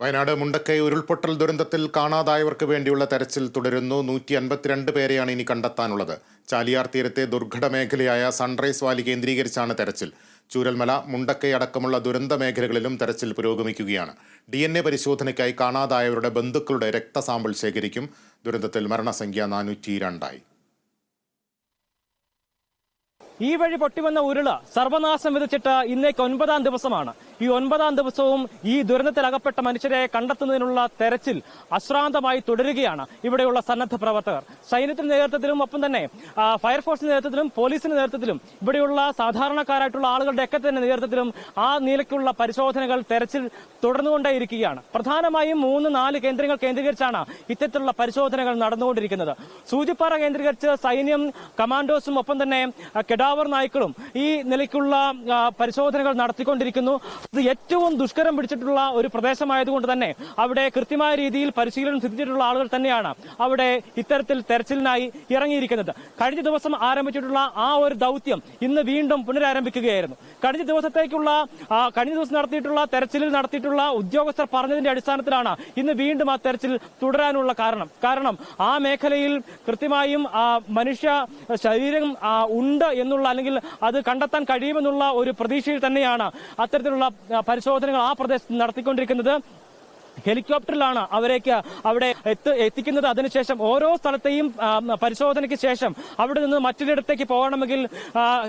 വയനാട് മുണ്ടക്കൈ ഉരുൾപൊട്ടൽ ദുരന്തത്തിൽ കാണാതായവർക്ക് വേണ്ടിയുള്ള തെരച്ചിൽ തുടരുന്നു. നൂറ്റി അൻപത്തിരണ്ട് പേരെയാണ് ഇനി കണ്ടെത്താനുള്ളത്. ചാലിയാർ തീരത്തെ ദുർഘട മേഖലയായ സൺറൈസ് വാലി കേന്ദ്രീകരിച്ചാണ് തെരച്ചിൽ. ചൂരൽമല മുണ്ടക്കൈ അടക്കമുള്ള ദുരന്ത മേഖലകളിലും തെരച്ചിൽ പുരോഗമിക്കുകയാണ്. ഡി എൻ എ പരിശോധനയ്ക്കായി കാണാതായവരുടെ ബന്ധുക്കളുടെ രക്തസാമ്പിൾ ശേഖരിക്കും. ദുരന്തത്തിൽ മരണസംഖ്യ നാനൂറ്റി രണ്ടായി ഈ വഴി പൊട്ടിവന്ന ഉരുൾ സർവനാശം വിതച്ചിട്ട് ഇന്നേക്ക് ഒൻപതാം ദിവസമാണ്. ഈ ഒൻപതാം ദിവസവും ഈ ദുരന്തത്തിൽ അകപ്പെട്ട മനുഷ്യരെ കണ്ടെത്തുന്നതിനുള്ള തെരച്ചിൽ അശ്രാന്തമായി തുടരുകയാണ് ഇവിടെയുള്ള സന്നദ്ധ പ്രവർത്തകർ. സൈന്യത്തിന്റെ നേതൃത്വത്തിലും ഒപ്പം തന്നെ ഫയർഫോഴ്സിന്റെ നേതൃത്വത്തിലും പോലീസിന്റെ നേതൃത്വത്തിലും ഇവിടെയുള്ള സാധാരണക്കാരായിട്ടുള്ള ആളുകളുടെ ഒക്കെ തന്നെ നേതൃത്വത്തിലും ആ നിലയ്ക്കുള്ള പരിശോധനകൾ തെരച്ചിൽ തുടർന്നുകൊണ്ടേയിരിക്കുകയാണ്. പ്രധാനമായും മൂന്ന് നാല് കേന്ദ്രങ്ങൾ കേന്ദ്രീകരിച്ചാണ് ഇത്തരത്തിലുള്ള പരിശോധനകൾ നടന്നുകൊണ്ടിരിക്കുന്നത്. സൂചിപ്പാറ കേന്ദ്രീകരിച്ച് സൈന്യം കമാൻഡോസും ഒപ്പം തന്നെ കെഡാവർ നായ്ക്കളും ഈ നിലയ്ക്കുള്ള പരിശോധനകൾ നടത്തിക്കൊണ്ടിരിക്കുന്നു. ഇത് ഏറ്റവും ദുഷ്കരം പിടിച്ചിട്ടുള്ള ഒരു പ്രദേശമായതുകൊണ്ട് തന്നെ അവിടെ കൃത്യമായ രീതിയിൽ പരിശീലനം സിദ്ധിച്ചിട്ടുള്ള ആളുകൾ തന്നെയാണ് അവിടെ ഇത്തരത്തിൽ തെരച്ചിലിനായി ഇറങ്ങിയിരിക്കുന്നത്. കഴിഞ്ഞ ദിവസം ആരംഭിച്ചിട്ടുള്ള ആ ഒരു ദൗത്യം ഇന്ന് വീണ്ടും പുനരാരംഭിക്കുകയായിരുന്നു. കഴിഞ്ഞ ദിവസത്തേക്കുള്ള കഴിഞ്ഞ ദിവസം നടത്തിയിട്ടുള്ള തെരച്ചിലിൽ നടത്തിയിട്ടുള്ള ഉദ്യോഗസ്ഥർ പറഞ്ഞതിന്റെ അടിസ്ഥാനത്തിലാണ് ഇന്ന് വീണ്ടും ആ തെരച്ചിൽ തുടരാനുള്ള കാരണം. കാരണം ആ മേഖലയിൽ കൃത്യമായും മനുഷ്യ ശരീരം ഉണ്ട് എന്നുള്ള അല്ലെങ്കിൽ അത് കണ്ടെത്താൻ കഴിയുമെന്നുള്ള ഒരു പ്രതീക്ഷയിൽ തന്നെയാണ് അത്തരത്തിലുള്ള പരിശോധനകൾ ആ പ്രദേശത്ത് നടത്തിക്കൊണ്ടിരിക്കുന്നത്. ഹെലികോപ്റ്ററിലാണ് അവരേക്ക് അവിടെ എത്തി എത്തിക്കുന്നത്. അതിനുശേഷം ഓരോ സ്ഥലത്തെയും പരിശോധനയ്ക്ക് ശേഷം അവിടെ നിന്ന് മറ്റൊരിടത്തേക്ക് പോകണമെങ്കിൽ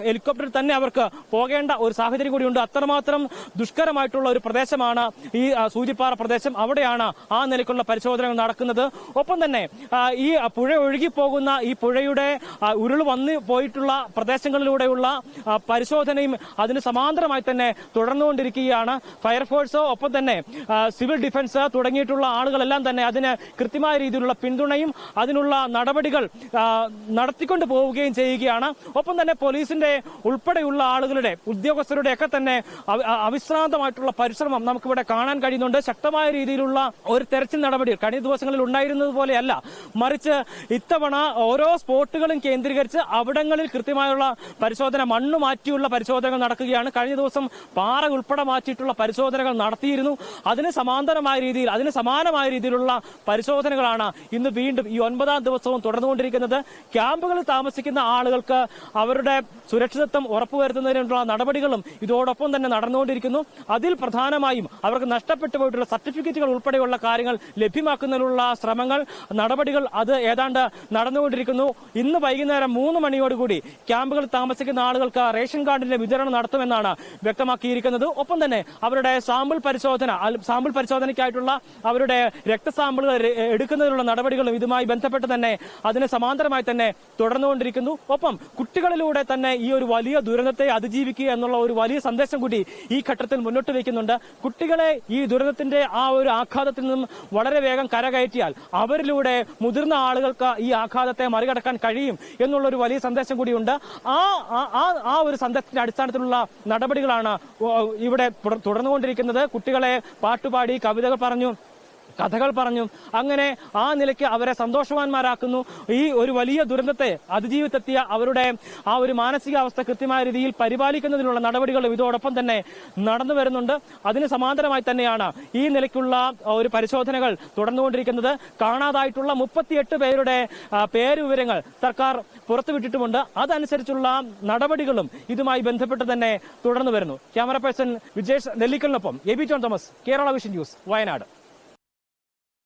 ഹെലികോപ്റ്ററിൽ തന്നെ അവർക്ക് പോകേണ്ട ഒരു സാഹചര്യം കൂടിയുണ്ട്. അത്രമാത്രം ദുഷ്കരമായിട്ടുള്ള ഒരു പ്രദേശമാണ് ഈ സൂചിപ്പാറ പ്രദേശം. അവിടെയാണ് ആ നിലയ്ക്കുള്ള പരിശോധനകൾ നടക്കുന്നത്. ഒപ്പം തന്നെ ഈ പുഴ ഒഴുകി പോകുന്ന ഈ പുഴയുടെ ഉരുൾ വന്നു പോയിട്ടുള്ള പ്രദേശങ്ങളിലൂടെയുള്ള പരിശോധനയും അതിന് സമാന്തരമായി തന്നെ തുടർന്നുകൊണ്ടിരിക്കുകയാണ്. ഫയർഫോഴ്സോ ഒപ്പം തന്നെ സിവിൽ ഡിഫൻസ് തുടങ്ങിയിട്ടുള്ള ആളുകളെല്ലാം തന്നെ അതിന് കൃത്യമായ രീതിയിലുള്ള പിന്തുണയും അതിനുള്ള നടപടികൾ നടത്തിക്കൊണ്ട് പോവുകയും ചെയ്യുകയാണ്. ഒപ്പം തന്നെ പോലീസിന്റെ ഉൾപ്പെടെയുള്ള ആളുകളുടെ ഉദ്യോഗസ്ഥരുടെ ഒക്കെ തന്നെ അവിശ്രാന്തമായിട്ടുള്ള പരിശ്രമം നമുക്കിവിടെ കാണാൻ കഴിയുന്നുണ്ട്. ശക്തമായ രീതിയിലുള്ള ഒരു തെരച്ചിൽ നടപടി കഴിഞ്ഞ ദിവസങ്ങളിൽ ഉണ്ടായിരുന്നത് പോലെയല്ല. മറിച്ച് ഇത്തവണ ഓരോ സ്പോട്ടുകളും കേന്ദ്രീകരിച്ച് അവിടങ്ങളിൽ കൃത്യമായുള്ള പരിശോധന മണ്ണ് മാറ്റിയുള്ള പരിശോധനകൾ നടക്കുകയാണ്. കഴിഞ്ഞ ദിവസം പാറ ഉൾപ്പെടെ മാറ്റിയിട്ടുള്ള പരിശോധനകൾ നടത്തിയിരുന്നു. അതിന് സമാന്തരമായ രീതിയിൽ അതിന് സമാനമായ രീതിയിലുള്ള പരിശോധനകളാണ് ഇന്ന് വീണ്ടും ഈ ഒൻപതാം ദിവസവും തുടർന്നുകൊണ്ടിരിക്കുന്നത്. ക്യാമ്പുകളിൽ താമസിക്കുന്ന ആളുകൾക്ക് അവരുടെ സുരക്ഷിതത്വം ഉറപ്പുവരുത്തുന്നതിനുള്ള നടപടികളും ഇതോടൊപ്പം തന്നെ നടന്നുകൊണ്ടിരിക്കുന്നു. അതിൽ പ്രധാനമായും അവർക്ക് നഷ്ടപ്പെട്ടു പോയിട്ടുള്ള സർട്ടിഫിക്കറ്റുകൾ ഉൾപ്പെടെയുള്ള കാര്യങ്ങൾ ലഭ്യമാക്കുന്നതിനുള്ള ശ്രമങ്ങൾ നടപടികൾ അത് ഏതാണ്ട് നടന്നുകൊണ്ടിരിക്കുന്നു. ഇന്ന് വൈകുന്നേരം മൂന്ന് മണിയോടുകൂടി ക്യാമ്പുകളിൽ താമസിക്കുന്ന ആളുകൾക്ക് റേഷൻ കാർഡിന്റെ വിതരണം നടത്തുമെന്നാണ് വ്യക്തമാക്കിയിരിക്കുന്നത്. ഒപ്പം തന്നെ അവരുടെ സാമ്പിൾ പരിശോധന സാമ്പിൾ സാമ്പിൾ പരിശോധനയ്ക്കായിട്ടുള്ള അവരുടെ രക്തസാമ്പിളുകൾ എടുക്കുന്നതിനുള്ള നടപടികളും ഇതുമായി ബന്ധപ്പെട്ട് തന്നെ അതിന് സമാന്തരമായി തന്നെ തുടർന്നുകൊണ്ടിരിക്കുന്നു. ഒപ്പം കുട്ടികളിലൂടെ തന്നെ ഈ ഒരു വലിയ ദുരന്തത്തെ അതിജീവിക്കുക എന്നുള്ള ഒരു വലിയ സന്ദേശം കൂടി ഈ ഘട്ടത്തിൽ മുന്നോട്ട് വയ്ക്കുന്നുണ്ട്. കുട്ടികളെ ഈ ദുരന്തത്തിന്റെ ആ ഒരു ആഘാതത്തിൽ നിന്നും വളരെ വേഗം കരകയറ്റിയാൽ അവരിലൂടെ മുതിർന്ന ആളുകൾക്ക് ഈ ആഘാതത്തെ മറികടക്കാൻ കഴിയും എന്നുള്ള ഒരു വലിയ സന്ദേശം കൂടിയുണ്ട്. ആ ആ- ഒരു സന്ദേശത്തിന്റെ അടിസ്ഥാനത്തിലുള്ള നടപടികളാണ് ഇവിടെ തുടർ- തുടർന്നുകൊണ്ടിരിക്കുന്നത്. കുട്ടികളെ പാട്ടുപാടി കവിതകൾ പറഞ്ഞു. കഥകൾ പറഞ്ഞു. അങ്ങനെ ആ നിലയ്ക്ക് അവരെ സന്തോഷവാന്മാരാക്കുന്നു. ഈ ഒരു വലിയ ദുരന്തത്തെ അതിജീവിത്തെത്തിയ അവരുടെ ആ ഒരു മാനസികാവസ്ഥ കൃത്യമായ രീതിയിൽ പരിപാലിക്കുന്നതിനുള്ള നടപടികളും ഇതോടൊപ്പം തന്നെ നടന്നു വരുന്നുണ്ട്. അതിന് സമാന്തരമായി തന്നെയാണ് ഈ നിലയ്ക്കുള്ള ഒരു പരിശോധനകൾ തുടർന്നുകൊണ്ടിരിക്കുന്നത്. കാണാതായിട്ടുള്ള മുപ്പത്തിയെട്ട് പേരുടെ പേരുവിവരങ്ങൾ സർക്കാർ പുറത്തുവിട്ടിട്ടുമുണ്ട്. അതനുസരിച്ചുള്ള നടപടികളും ഇതുമായി ബന്ധപ്പെട്ട് തന്നെ തുടർന്നു വരുന്നു. Camera person Vijesh നെല്ലിക്കലിനൊപ്പം A B John Thomas Kerala vision news Wayanad.